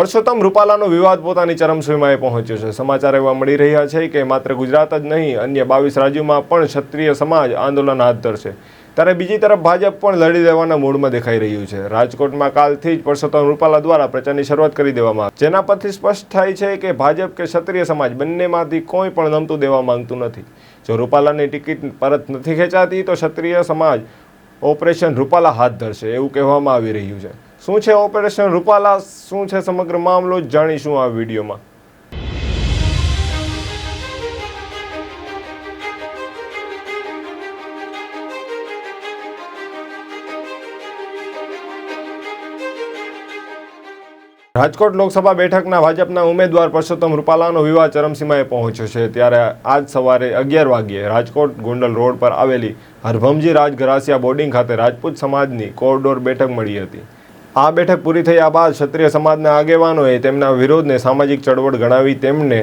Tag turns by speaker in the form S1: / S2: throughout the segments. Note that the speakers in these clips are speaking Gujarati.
S1: પરસોત્તમ રૂપાલાનો વિવાદ પોતાની ચરમસીમાએ પહોંચ્યો છે. સમાચાર એવા મળી રહ્યા છે કે માત્ર ગુજરાત જ નહીં, અન્ય બાવીસ રાજ્યોમાં પણ ક્ષત્રિય સમાજ આંદોલન હાથ ધરશે. ત્યારે બીજી તરફ ભાજપ પણ લડી દેવાના મૂડમાં દેખાઈ રહ્યું છે. રાજકોટમાં કાલથી જ પરસોત્તમ રૂપાલા દ્વારા પ્રચારની શરૂઆત કરી દેવામાં આવી. જેના પરથી સ્પષ્ટ થાય છે કે ભાજપ કે ક્ષત્રિય સમાજ બંનેમાંથી કોઈ પણ નમતું દેવા માંગતું નથી. જો રૂપાલાની ટિકિટ પરત નથી ખેંચાતી, તો ક્ષત્રિય સમાજ ઓપરેશન રૂપાલા હાથ ધરશે એવું કહેવામાં આવી રહ્યું છે. શું છે ઓપરેશન? રૂપાલા, શું છે સમગ્ર મામલો? જાણીશું આ વિડીયોમાં. રાજકોટ લોકસભા બેઠકના ભાજપના ઉમેદવાર પરસોત્તમ રૂપાલાનો વિવાહ ચરમસીમાએ પહોંચ્યો છે. ત્યારે આજ સવારે અગિયાર વાગ્યે રાજકોટ ગોંડલ રોડ પર આવેલી હરભમજી રાજગરાસિયા બોર્ડિંગ ખાતે રાજપૂત સમાજની કોરિડોર બેઠક મળી હતી. આ બેઠક પૂરી થયા બાદ ક્ષત્રિય સમાજના આગેવાનોએ તેમના વિરોધને સામાજિક ચળવળ ગણાવી તેમને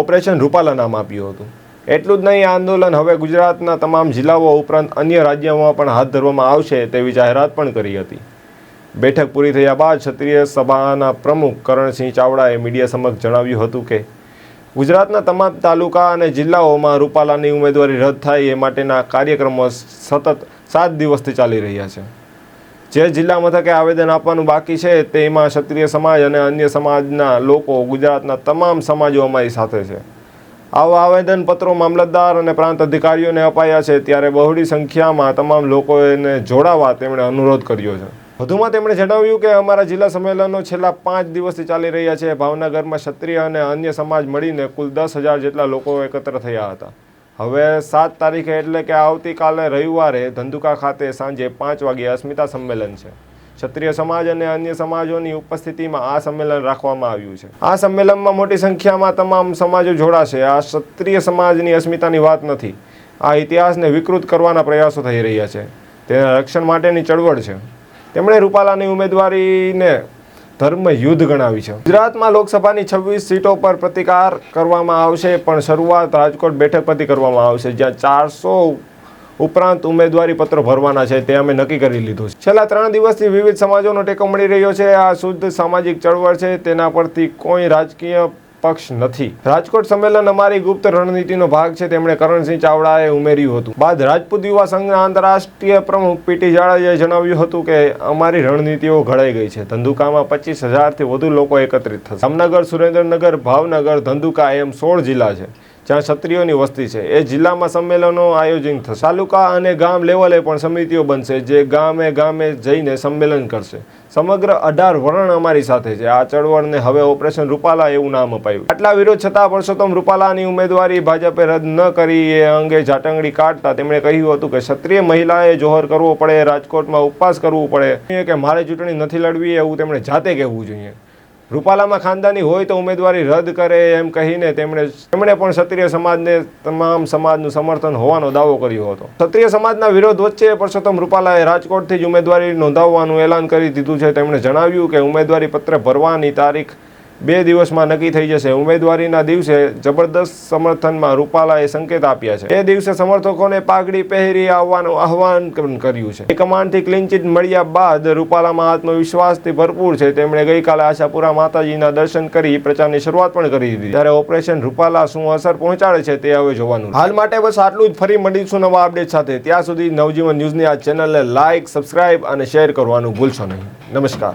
S1: ઓપરેશન રૂપાલા નામ આપ્યું હતું. એટલું જ નહીં આંદોલન હવે ગુજરાતના તમામ જિલ્લાઓ ઉપરાંત અન્ય રાજ્યોમાં પણ હાથ ધરવામાં આવશે તેવી જાહેરાત પણ કરી હતી. બેઠક પૂરી થયા બાદ ક્ષત્રિય સભાના પ્રમુખ કરણસિંહ ચાવડાએ મીડિયા સમક્ષ જણાવ્યું હતું કે, ગુજરાતના તમામ તાલુકા અને જિલ્લાઓમાં રૂપાલાની ઉમેદવારી રદ થાય એ માટેના કાર્યક્રમો સતત સાત દિવસથી ચાલી રહ્યા છે. જે જિલ્લા મથકે આવેદન આપવાનું બાકી છે, તેમાં ક્ષત્રિય સમાજ અને અન્ય સમાજના લોકો ગુજરાતના તમામ સમાજો અમારી સાથે છે. આવા આવેદનપત્રો મામલતદાર અને પ્રાંત અધિકારીઓને અપાયા છે, ત્યારે બહોળી સંખ્યામાં તમામ લોકોને જોડાવા તેમણે અનુરોધ કર્યો છે. વધુમાં તેમણે જણાવ્યું કે અમારા જિલ્લા સંમેલનો છેલ્લા પાંચ દિવસથી ચાલી રહ્યા છે. ભાવનગરમાં ક્ષત્રિય અને અન્ય સમાજ મળીને કુલ દસ હજાર જેટલા લોકો એકત્ર થયા હતા. હવે સાત તારીખે એટલે કે આવતીકાલે રવિવારે ધંધુકા ખાતે સાંજે પાંચ વાગે અસ્મિતા સંમેલન છે. ક્ષત્રિય સમાજ અને અન્ય સમાજોની ઉપસ્થિતિમાં આ સંમેલન રાખવામાં આવ્યું છે. આ સંમેલનમાં મોટી સંખ્યામાં તમામ સમાજો જોડાશે. આ ક્ષત્રિય સમાજની અસ્મિતાની વાત નથી. આ ઇતિહાસને વિકૃત કરવાના પ્રયાસો થઈ રહ્યા છે. તેના રક્ષણ માટેની ચળવળ છે. તેમણે રૂપાલાની ઉમેદવારીને ધર્મ યુદ્ધ ગણાવી છે. ગુજરાતમાં લોકસભાની છવ્વીસ સીટો પર પ્રતિકાર કરવામાં આવશે, પણ શરૂઆત રાજકોટ બેઠક પરથી કરવામાં આવશે, જ્યાં ચારસો ઉપરાંત ઉમેદવારી પત્રો ભરવાના છે, તે અમે નક્કી કરી લીધું છે. છેલ્લા ત્રણ દિવસથી વિવિધ સમાજોનો ટેકો મળી રહ્યો છે. આ શુદ્ધ સામાજિક ચળવળ છે, તેના પરથી કોઈ રાજકીય પક્ષ નથી. રાજકોટ સંમેલન અમારી ગુપ્ત રણનીતિનો ભાગ છે, તેમણે કરણસિંહ ચાવડાએ ઉમેર્યું હતું. બાદ રાજપૂત યુવા સંઘના આંતરરાષ્ટ્રીય પ્રમુખ પીટી જાડાએ જણાવ્યું હતું કે અમારી રણનીતિઓ ઘડાઈ ગઈ છે. ધંધુકામાં પચીસ હજારથી વધુ લોકો એકત્રિત થશે. જામનગર, સુરેન્દ્રનગર, ભાવનગર, ધંધુકા એમ સોળ જિલ્લા છે. જ્યાં ક્ષત્રિયોની વસ્તી છે. એ જિલ્લામાં સંમેલનો આયોજન થશે. તાલુકા અને ગામ લેવલે પણ સમિતિઓ બનશે જે ગામે ગામે જઈને સંમેલન કરશે. સમગ્ર અઢાર વર્ણ અમારી સાથે છે. આ ચળવળને હવે ઓપરેશન રૂપાલા એવું નામ અપાયું. આટલા વિરોધ છતાં પરસોત્તમ રૂપાલાની ઉમેદવારી ભાજપે રદ ન કરી એ અંગે જાટંગડી કાઢતા તેમણે કહ્યું હતું કે ક્ષત્રિય મહિલાએ જોહર કરવો પડે, રાજકોટમાં ઉપવાસ કરવું પડે. કે મારે ચૂંટણી નથી લડવી એવું તેમણે જાતે કહેવું જોઈએ. રૂપાલામાં ખાનદાની હોય તો ઉમેદવારી રદ કરે એમ કહીને તેમણે તેમણે પણ ક્ષત્રિય સમાજને તમામ સમાજનું સમર્થન હોવાનો દાવો કર્યો હતો. ક્ષત્રિય સમાજના વિરોધ વચ્ચે પરસોત્તમ રૂપાલાએ રાજકોટથી જ ઉમેદવારી નોંધાવવાનું એલાન કરી દીધું છે. તેમણે જણાવ્યું કે ઉમેદવારી પત્ર ભરવાની તારીખ બે દિવસમાં નક્કી થઈ જશે. ઉમેદવારીના દિવસે જબરદસ્ત સમર્થનમાં રૂપાલાએ સંકેત આપ્યા છે. એ દિવસે સમર્થકોને પાઘડી પહેરી આવવાનું આહવાન કર્યું છે. એ ક્લીન ચીટ મળ્યા બાદ રૂપાલામાં આત્મવિશ્વાસથી ભરપૂર છે. તેમણે ગઈકાલે આશાપુરા માતાજીના દર્શન કરી પ્રચારની શરૂઆત પણ કરી દીધી. ત્યારે ઓપરેશન રૂપાલા શું અસર પહોંચાડે છે તે હવે જોવાનું હાલ માટે બસ આટલું જ. ફરી મળીશું નવા અપડેટ સાથે. ત્યાં સુધી નવજીવન ન્યૂઝની આ ચેનલને લાઇક સબસ્ક્રાઇબ અને શેર કરવાનું ભૂલશો નહીં. નમસ્કાર.